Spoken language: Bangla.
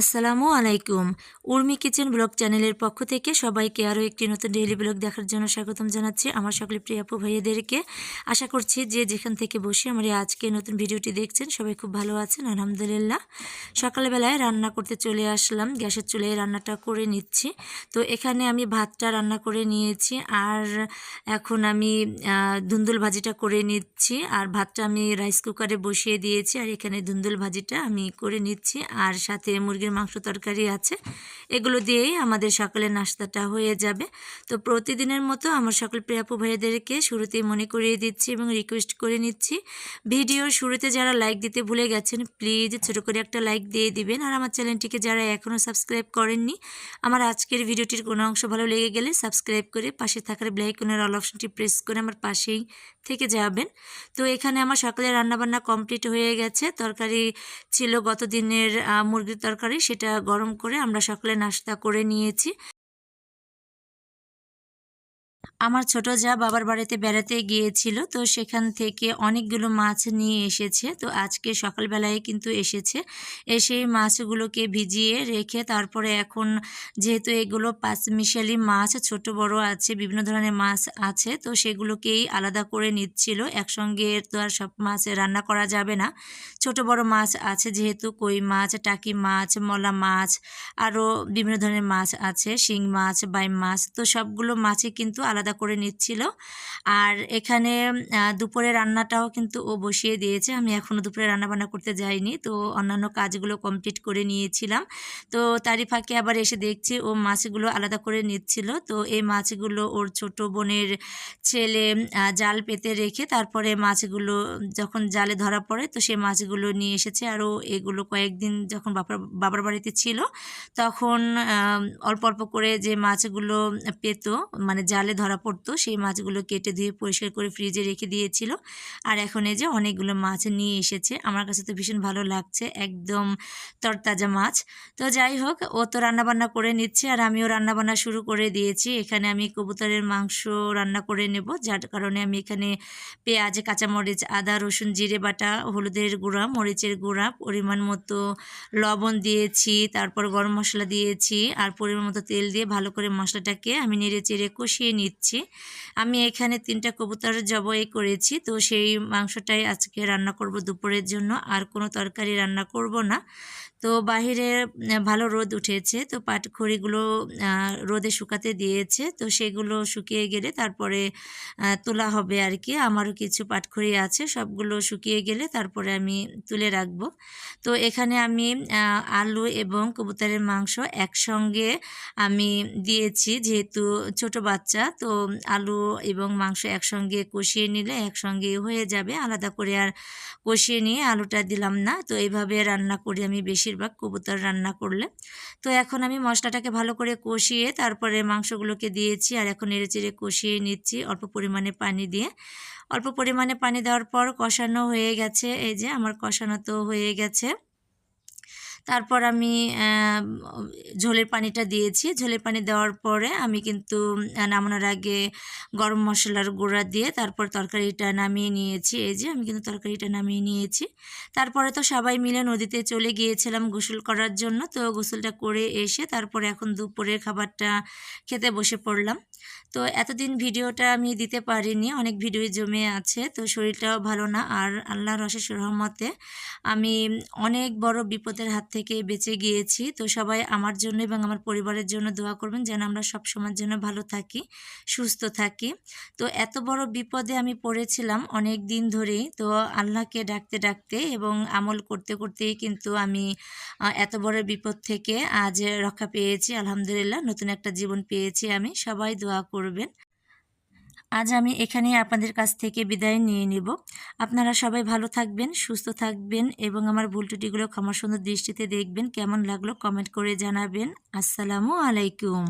আসসালামু আলাইকুম। উর্মি কিচেন ব্লগ চ্যানেলের পক্ষ থেকে সবাইকে আরও একটি নতুন ডেইলি ব্লগ দেখার জন্য স্বাগতম জানাচ্ছি আমার সকলে প্রিয় আপু ভাইয়াদেরকে। আশা করছি যে যেখান থেকে বসে আমার আজকে নতুন ভিডিওটি দেখছেন, সবাই খুব ভালো আছেন, আলহামদুলিল্লাহ। সকালবেলায় রান্না করতে চলে আসলাম, গ্যাসের চুলায় রান্নাটা করে নিচ্ছি। তো এখানে আমি ভাতটা রান্না করে নিয়েছি আর এখন আমি ধুন্দুল ভাজিটা করে নিচ্ছি আর ভাতটা আমি রাইস কুকারে বসিয়ে দিয়েছি আর এখানে ধুন্দুল ভাজিটা আমি করে নিচ্ছি আর সাথে মুরগির মাংস তরকারি আছে। এগুলো দিয়েই আমাদের সকালের নাস্তাটা হয়ে যাবে। তো প্রতিদিনের মতো আমার সকল প্রিয়াপু ভাইয়াদেরকে শুরুতেই মনে করিয়ে দিচ্ছি এবং রিকোয়েস্ট করে নিচ্ছি। ভিডিওর শুরুতে যারা লাইক দিতে ভুলে গেছেন প্লিজ ছোটো করে একটা লাইক দিয়ে দিবেন। আর আমার চ্যানেলটিকে যারা এখনও সাবস্ক্রাইব করেননি, আমার আজকের ভিডিওটির কোনো অংশ ভালো লেগে গেলে সাবস্ক্রাইব করে পাশে থাকার ব্লাইকনের অল অপশনটি প্রেস করে আমার পাশেই থেকে যাবেন। তো এখানে আমার সকালে রান্নাবান্না কমপ্লিট হয়ে গেছে। তরকারি ছিল গত দিনের মুরগির তরকারি। সেটা গরম করে আমরা সকালে নাস্তা করে নিয়েছি। আমার ছোট যা বাবার বাড়িতে বেড়াতে গিয়েছিল, তো সেখান থেকে অনেকগুলো মাছ নিয়ে এসেছে। তো আজকে সকালবেলায় কিন্তু এসেছে। এসে মাছগুলোকে ভিজিয়ে রেখে তারপরে এখন যেহেতু এগুলো পাঁচমিশালি মাছ, ছোট, বড় আছে, বিভিন্ন ধরনের মাছ আছে, তো সেগুলোকেই আলাদা করে নিচ্ছিল। একসঙ্গে তো আর সব মাছ রান্না করা যাবে না। ছোট, বড় মাছ আছে যেহেতু, কই মাছ, টাকি মাছ, মলা মাছ, আরও বিভিন্ন ধরনের মাছ আছে, শিং মাছ, বাইম মাছ, তো সবগুলো মাছই কিন্তু আলাদা করে নিচ্ছিল। আর এখানে দুপুরে রান্নাটাও কিন্তু ও বসিয়ে দিয়েছে। আমি এখনও দুপুরে রান্না বান্না করতে যাইনি, তো অন্যান্য কাজগুলো কমপ্লিট করে নিয়েছিলাম। তো তারই ফাঁকে আবার এসে দেখছি, ও মাছগুলো আলাদা করে নিচ্ছিল। তো এই মাছগুলো ওর ছোট বোনের ছেলে জাল পেতে রেখে তারপরে মাছগুলো যখন জালে ধরা পড়ে, তো সে মাছগুলো নিয়ে এসেছে। আরও এগুলো কয়েকদিন যখন বাবার বাবার বাড়িতে ছিল, তখন অল্প অল্প করে যে মাছগুলো পেতো মানে জালে ধরা পড়তো। সেই মাছগুলো কেটে ধুয়ে পরিষ্কার করে ফ্রিজে রেখে দিয়েছিল। আর এখন এই যে অনেকগুলো মাছ নিয়ে এসেছে। আমার কাছে তো ভীষণ ভালো লাগছে। একদম তরতাজা মাছ। তো যাই হোক, ও তো রান্নাবান্না করে নিচ্ছে আর আমিও রান্নাবান্না শুরু করে দিয়েছি। এখানে আমি কবুতরের মাংস রান্না করে নেব, যার কারণে আমি এখানে পেঁয়াজ, কাঁচামরিচ, আদা, রসুন, জিরে বাটা, হলুদের গুঁড়া, মরিচের গুঁড়া, পরিমাণ মতো লবণ দিয়েছি, তারপর গরম মশলা দিয়েছি, আর পরিমাণ মতো তেল দিয়ে ভালো করে মশলাটাকে আমি নেড়ে চেড়ে কষিয়ে নিচ্ছি। আমি এখানে তিনটা কবুতর জবাই করেছি, তো সেই মাংসটাই আজকে রান্না করব দুপুরের জন্য। আর কোনো তরকারি রান্না করব না। তো বাহিরে ভালো রোদ উঠেছে, তো পাটখড়িগুলো রোদে শুকাতে দিয়েছে, তো সেগুলো শুকিয়ে গেলে তারপরে তোলা হবে আর কি। আমারও কিছু পাটখড়ি আছে, সবগুলো শুকিয়ে গেলে তারপরে আমি তুলে রাখব। তো এখানে আমি আলু এবং কবুতরের মাংস একসঙ্গে আমি দিয়েছি, যেহেতু ছোট বাচ্চা, তো আলু এবং মাংস একসঙ্গে কষিয়ে নিলে একসঙ্গে হয়ে যাবে। আলাদা করে আর কষিয়ে নিয়ে আলুটা দিলাম না। তো এইভাবে রান্না করি আমি বেশিরভাগ কবুতর রান্না করলে। তো এখন আমি মশলাটাকে ভালো করে কষিয়ে তারপরে মাংসগুলোকে দিয়েছি আর এখন নেড়ে চেড়ে কষিয়ে নিচ্ছি অল্প পরিমাণে পানি দিয়ে। অল্প পরিমাণে পানি দেওয়ার পর কষানো হয়ে গেছে। এই যে আমার কষানো তো হয়ে গেছে। তারপর আমি ঝোলের পানিটা দিয়েছি। ঝোলের পানি দেওয়ার পরে আমি কিন্তু নামানোর আগে গরম মশলার গুঁড়া দিয়ে তারপর তরকারিটা নামিয়ে নিয়েছি। এই যে আমি কিন্তু তরকারিটা নামিয়ে নিয়েছি। তারপরে তো সবাই মিলে নদীতে চলে গিয়েছিলাম গোসল করার জন্য। তো গোসলটা করে এসে তারপরে এখন দুপুরের খাবারটা খেতে বসে পড়লাম। তো এতদিন ভিডিওটা আমি দিতে পারিনি। অনেক ভিডিও জমে আছে। তো শরীরটাও ভালো না। আর আল্লাহ অশেষ রহমতে আমি অনেক বড় বিপদের হাত থেকে বেঁচে গিয়েছি। তো সবাই আমার জন্য এবং আমার পরিবারের জন্য দোয়া করবেন যেন আমরা সব সময়ের জন্য ভালো থাকি, সুস্থ থাকি। তো এত বড় বিপদে আমি পড়েছিলাম অনেক দিন ধরেই। তো আল্লাহকে ডাকতে ডাকতে এবং আমল করতে, করতেই কিন্তু আমি এত বড় বিপদ থেকে আজ রক্ষা পেয়েছি। আলহামদুলিল্লাহ, নতুন একটা জীবন পেয়েছি আমি। সবাই দোয়া করবেন। আজ আমি এখানেই আপনাদের কাছ থেকে বিদায় নিয়ে নেব। আপনারা সবাই ভালো থাকবেন, সুস্থ থাকবেন এবং আমার ভুল টুটিগুলো ক্ষমা সুন্দর দৃষ্টিতে দেখবেন। কেমন লাগল কমেন্ট করে জানাবেন। আসসালামু আলাইকুম।